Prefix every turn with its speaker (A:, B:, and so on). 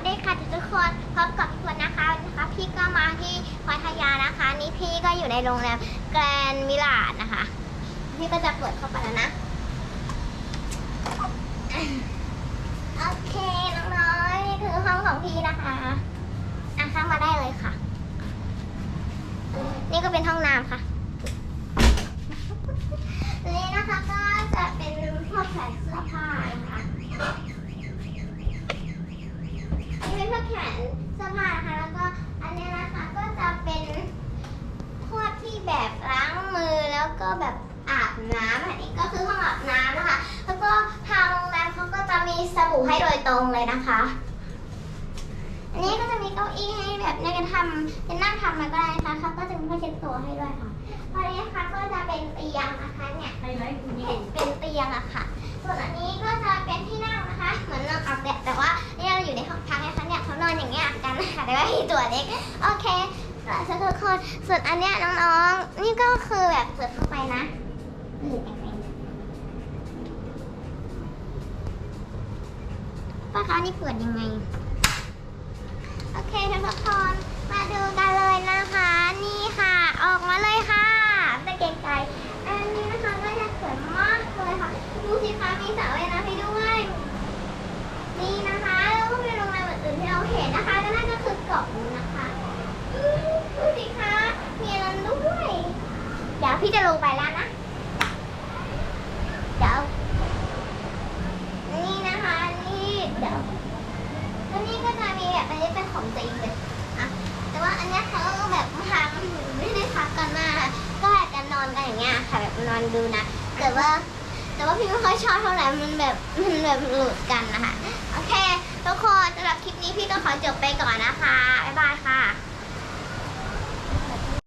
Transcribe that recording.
A: สดีค่ะทุกคนพบกับพี่ฝนนะคะนะคะ พี่ก็มาที่พัทยานะคะ นี่พี่ก็อยู่ในโรงแรมแกรนมิลาดนะคะ พี่ก็จะเปิดเข้าไปแล้วนะ โอเคน้องๆนี่คือห้องของพี่นะคะอะเข้ามาได้เลยค่ะ นี่ก็เป็นห้องน้ำค่ะ นี่นะคะก็จะเป็นพวกแขวนเสื้อผ้านะคะ นี่ เป็นพวกแขนเสื้อผ้านะคะ แล้วก็อันเนี้ยนะคะก็จะเป็นพวกที่แบบล้างมือแล้วก็แบบอาบน้ำอันนี้ก็คือห้องอาบน้ำนะคะ แล้วก็ทางโรงแรมเขาก็จะมีสบู่ให้โดยตรงเลยนะคะ อันนี้ก็จะมีเก้าอี้ให้แบบในการทำจะนั่งทำมาก็ได้นะคะเขาก็จะมีผ้าเช็ดตัวให้ด้วยค่ะตอนนี้นะคะก็จะเป็นเตียงนะคะเนี่ย
B: ไฮไลท์คือนี่
A: เห็นเป็นเตียงอะค่ะ ส่วนอันนี้ก็จะเป็น ได้ไหมตัวเล็กโอเคแล้วทุกคนส่วนอันเนี้ยน้องๆ นี่ก็คือแบบเปิดเข้าไปนะป้าคะนี่เปิดยังไง โอเคทุกคนมาดูกันเลยนะคะ นี่ค่ะ ออกมาเลยค่ะตะเกียงไก่อันนี้นะคะก็จะสวยมากเลยค่ะ ดูสิคะมีสระว่ายน้ำให้ด้วย นี่นะคะแล้วก็มีโรงแรมอื่นๆที่เราเห็นนะคะก็น่าจะคือเกาะนู้นนะคะอืมดูสิคะมีอะไรด้วย เดี๋ยวพี่ จะลงไปแล้วนะ เดี๋ยว นี่นะคะ นี่เดี๋ยวแล้วนี่ก็จะมีแบบอันนี้เป็นของจริงเลยอะแต่ว่าอันนี้เขาแบบพักไม่ได้พักกันมากก็อาจจะนอนกันอย่างเงี้ยค่ะแบบนอนดูนะ แต่ว่า แต่ว่าพี่ไม่ค่อยชอบเท่าไหร่ มันแบบ มันแบบหลุดกันนะคะ โอเค ทุกคนสำหรับคลิปนี้พี่ก็ขอจบไปก่อนนะคะ บ๊ายบายค่ะ